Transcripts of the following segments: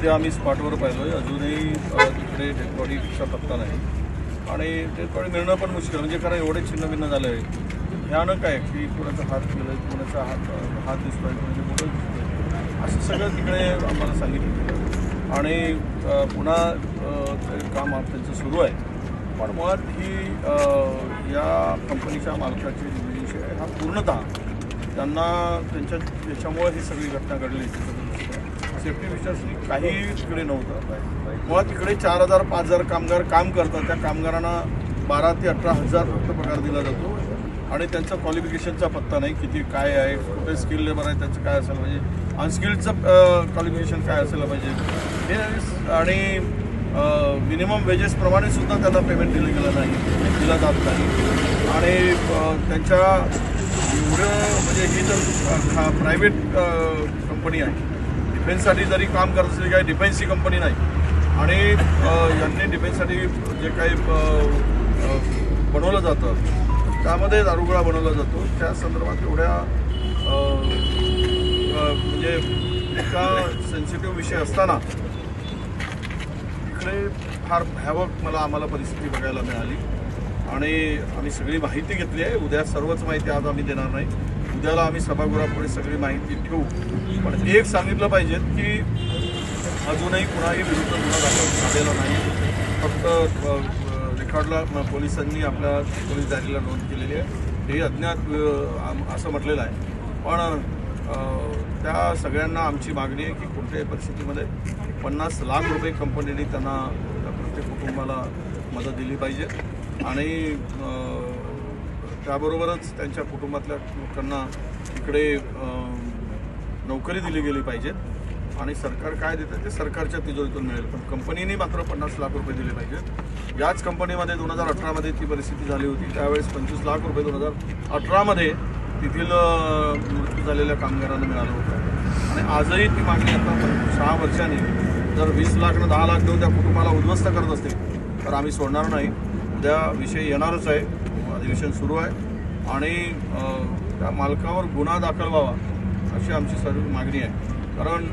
सध्या आम्ही स्पॉटवर पाहिलो आहे अजूनही तिकडे डेड बॉडीचा पत्ता नाही. आणि डेड बॉडी मिळणं पण मुश्किल म्हणजे कारण एवढे छिन्न भिन्न झालं आहे ह्यानं काय की कोणाचा हात गेलं कोणाचा हात हात दिसतोय कोणाचे बोटं दिसतोय. असं सगळं तिकडे आम्हाला सांगितलं आणि पुन्हा ते काम त्यांचं सुरू आहे. पण मुळात ही या कंपनीच्या मालकाची विषय आहे हा पूर्णतः त्यांना त्यांच्या त्याच्यामुळे ही सगळी घटना घडली. सेफ्टी विषयाशी काही तिकडे नव्हतं. मुळात तिकडे चार हजार पाच हजार कामगार काम करतात. त्या कामगारांना बारा ते अठरा हजार फक्त पगार दिला जातो. आणि त्यांचा क्वालिफिकेशनचा पत्ता नाही किती काय आहे कुठे स्किल लेबर आहे त्याचं काय असेल पाहिजे. अनस्किल्डचं क्वालिफिकेशन काय असायला पाहिजे. हे आणि मिनिमम वेजेसप्रमाणे सुद्धा त्यांना पेमेंट दिलं गेलं नाही. दिला जात नाही. आणि त्यांच्या एवढं म्हणजे ही तर प्रायव्हेट कंपनी आहे. डिफेन्ससाठी जरी काम करत असली काही डिफेन्सची कंपनी नाही. आणि यांनी डिफेन्ससाठी जे काही बनवलं जातं त्यामध्ये दारुगोळा बनवला जातो. त्या संदर्भात एवढ्या म्हणजे इतका सेन्सिटिव्ह विषय असताना इकडे फार भयावक मला आम्हाला परिस्थिती बघायला मिळाली. आणि आम्ही सगळी माहिती घेतली आहे. उद्या सर्वच माहिती आज आम्ही देणार नाही. उद्याला आम्ही सभागृहापुढे सगळी माहिती ठेवू. पण एक सांगितलं पाहिजे की अजूनही कुणाही विरुद्ध गुन्हा दाखल झालेला नाही. फक्त रेकॉर्डला पोलिसांनी आपल्या पोलीस डायरीला नोंद केलेली आहे. हे अज्ञात असं म्हटलेलं आहे. पण त्या सगळ्यांना आमची मागणी आहे की कोणत्याही परिस्थितीमध्ये पन्नास लाख रुपये कंपनीने त्यांना त्या प्रत्येक कुटुंबाला मदत दिली पाहिजे. आणि त्याबरोबरच त्यांच्या कुटुंबातल्या लोकांना इकडे नोकरी दिली गेली पाहिजेत. आणि सरकार काय देतं? ते सरकारच्या तिजोरीतून मिळेल. पण कंपनीने मात्र पन्नास लाख रुपये दिले पाहिजेत. याच कंपनीमध्ये दोन हजार अठरामध्ये ती परिस्थिती झाली होती. त्यावेळेस पंचवीस लाख रुपये दोन हजार अठरामध्ये तेथील मृत्यू झालेल्या कामगारांना मिळालं होतं. आणि आजही ती मागणी आता सहा वर्षांनी जर वीस लाखनं दहा लाख देऊन त्या कुटुंबाला उद्ध्वस्त करत असतील तर आम्ही सोडणार नाही. उद्या विषय येणारच आहे. अधिवेशन सुरू आहे. आणि त्या मालकावर गुन्हा दाखल व्हावा अशी आमची सर्व मागणी आहे. कारण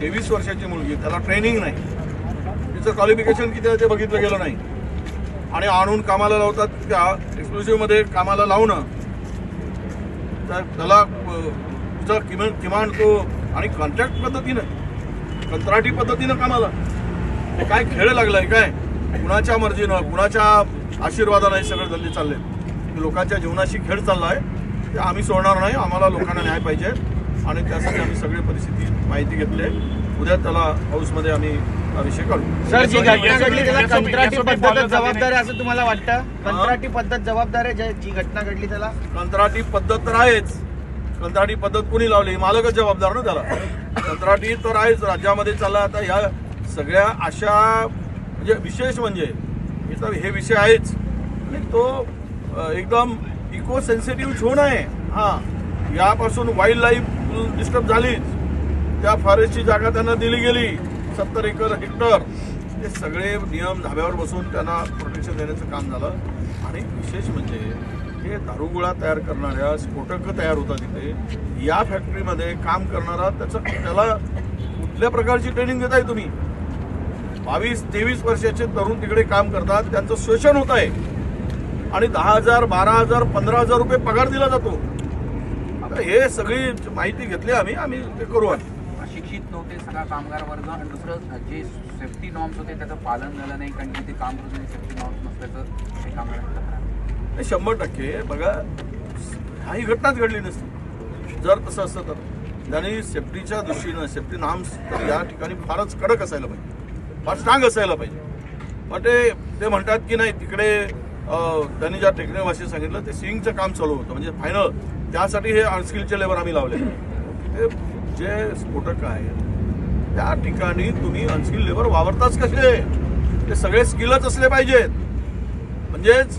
तेवीस वर्षाची मुलगी त्याला ट्रेनिंग नाही. तिचं क्वालिफिकेशन किती आहे ते बघितलं गेलं नाही. आणि आणून कामाला लावतात त्या एक्सक्लुसिव्हमध्ये कामाला लावणं. तर त्याला तिचा किमान किमान तो आणि कॉन्ट्रॅक्ट पद्धतीनं कंत्राटी पद्धतीनं कामाला. काय खेळ लागलाय काय? कुणाच्या मर्जीनं कुणाच्या आशीर्वादानं हे सगळे धंदे चालले लोकांच्या जीवनाशी खेळ चाललाय ते आम्ही सोडणार नाही आम्हाला लोकांना न्याय पाहिजे. आणि त्यासाठी आम्ही सगळी परिस्थिती माहिती घेतली आहे. उद्या त्याला हाऊसमध्ये आम्ही हा विषय काढू सर जी घटना घडली त्याला कंत्राटी पद्धत जबाबदार आहे असं तुम्हाला वाटतं? कंत्राटी पद्धत जबाबदार आहे जे- जी घटना घडली त्याला? कंत्राटी पद्धत तर आहेच. कंत्राटी पद्धत कोणी लावली? मालकच जबाबदार ना त्याला. कंत्राटी तर आहेच. राज्यामध्ये चालला आता ह्या सगळ्या अशा म्हणजे विशेष म्हणजे हे तर हे विषय आहेच. आणि तो एकदम इको सेन्सिटिव्ह झोन आहे. हां यापासून वाईल्ड लाईफ डिस्टर्ब झालीच. त्या फॉरेस्टची जागा त्यांना दिली गेली. सत्तर एकर हेक्टर हे सगळे नियम धाब्यावर बसून त्यांना प्रोटेक्शन देण्याचं काम झालं. आणि विशेष म्हणजे हे दारुगोळा तयार करणाऱ्या स्फोटकं तयार होतात तिथे. या फॅक्टरीमध्ये काम करणारा त्याचं त्याला कुठल्या प्रकारची ट्रेनिंग देताय तुम्ही? बावीस तेवीस वर्षाचे तरुण तिकडे काम करतात. त्यांचं शोषण होत आहे. आणि दहा हजार बारा हजार पंधरा हजार रुपये पगार दिला जातो. आता हे सगळी माहिती घेतली आम्ही. आम्ही ते करू आम्ही. अशिक्षित नव्हते सगळा कामगार वर्ग. आणि दुसरं जे सेफ्टी नॉर्म्स होते त्याचं पालन झालं नाही. कारण की ते काम करून सेफ्टी नॉर्म्स नसल्याचं ते. हे शंभर टक्के. बघा काही घटनाच घडली नसती. जर तसं असतं तर. त्यांनी सेफ्टीच्या दृष्टीनं सेफ्टी नाम्स तर या ठिकाणी फारच कडक असायला पाहिजे. फार स्ट्रांग असायला पाहिजे. पण ते ते म्हणतात की नाही तिकडे त्यांनी ज्या टेक्निकल भाषेत सांगितलं ते सिंगचं काम चालू होतं. म्हणजे फायनल त्यासाठी हे अनस्किलचे लेबर आम्ही लावले. ते जे स्फोटक आहे त्या ठिकाणी तुम्ही अनस्किल लेबर वावरताच कसे? ते सगळे स्किलच असले पाहिजेत. म्हणजेच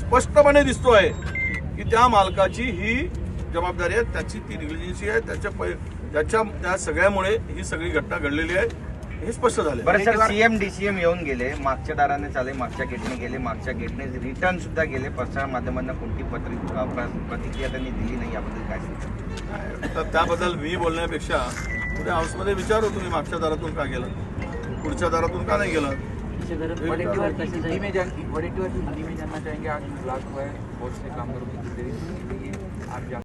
स्पष्टपणे दिसतो आहे की त्या मालकाची ही जबाबदारी आहे त्याची ती निग्लिजन्सी आहे त्याच्या पै त्याच्या त्या सगळ्यामुळे ही सगळी घटना घडलेली आहे. हे स्पष्ट झाले बरं सर सीएम डीसीएम येऊन गेले मागच्या दाराने चाले मागच्या गेटने गेले मागच्या गेटने रिटर्न सुद्धा गेले प्रसार माध्यमांना कोणती प्रतिक्रिया त्यांनी दिली नाही याबद्दल काय सांगता? तर त्याबद्दल मी बोलण्यापेक्षा पुढे हाऊसमध्ये विचारू तुम्ही मागच्या दारातून का गेला पुढच्या दारातून का नहीं गेला वडेट्टीवर हिंदी में जानना चाहेंगे आज ब्लॉक हुआ है बहुत से कामगारों की जिंदगी आप जा